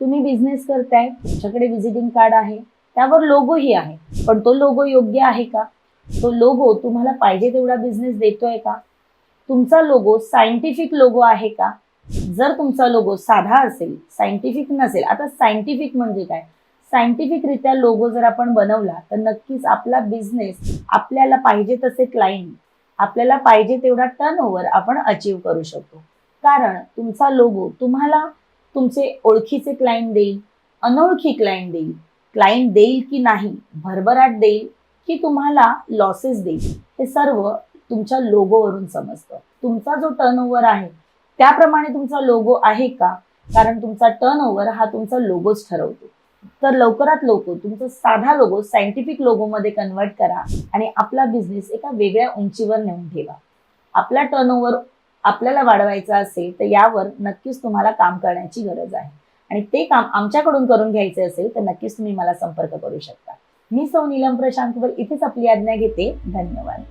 तुम्ही बिझनेस करताय तुमच्याकडे विजिटिंग कार्ड आहे त्यावर लोगोही आहे. पण तो लोगो योग्य आहे का? तो लोगो तुम्हाला पाहिजे तेवढा बिझनेस देतोय का? तुमचा लोगो सायंटिफिक लोगो आहे का? जर तुमचा लोगो साधा असेल सायंटिफिक नसेल आता सायंटिफिक म्हणजे काय? सायंटिफिकरित्या लोगो जर आपण बनवला तर नक्कीच आपला बिझनेस आपल्याला पाहिजे तसे क्लायंट आपल्याला पाहिजे तेवढा टर्न ओव्हर आपण अचीव करू शकतो. कारण तुमचा लोगो तुम्हाला तुमचे ओळखीचे क्लायंट देईल अनोळखी क्लायंट देईल. क्लायंट देईल की नाही भरभराट देईल की तुम्हाला लॉसेस देईल. हे सर्व तुमच्या लोगोवरून समजतं. तुमचा जो टर्नओव्हर आहे त्याप्रमाणे तुमचा लोगो आहे का? कारण तुमचा टर्नओव्हर हा तुमचा लोगोच ठरवतो. तर लवकरात लवकर तुमचा साधा लोगो सायंटिफिक लोगोमध्ये कन्वर्ट करा आणि आपला बिझनेस एका वेगळ्या उंचीवर नेऊन ठेवा. आपला टर्नओव्हर आपल्याला वाढवायचा असेल तर यावर नक्कीच तुम्हाला काम करण्याची गरज आहे. आणि ते काम आमच्याकडून करून घ्यायचे असेल तर नक्कीच तुम्ही मला संपर्क करू शकता. मी सौ नीलम प्रशांतवर इथेच आपली आज्ञा घेते. धन्यवाद.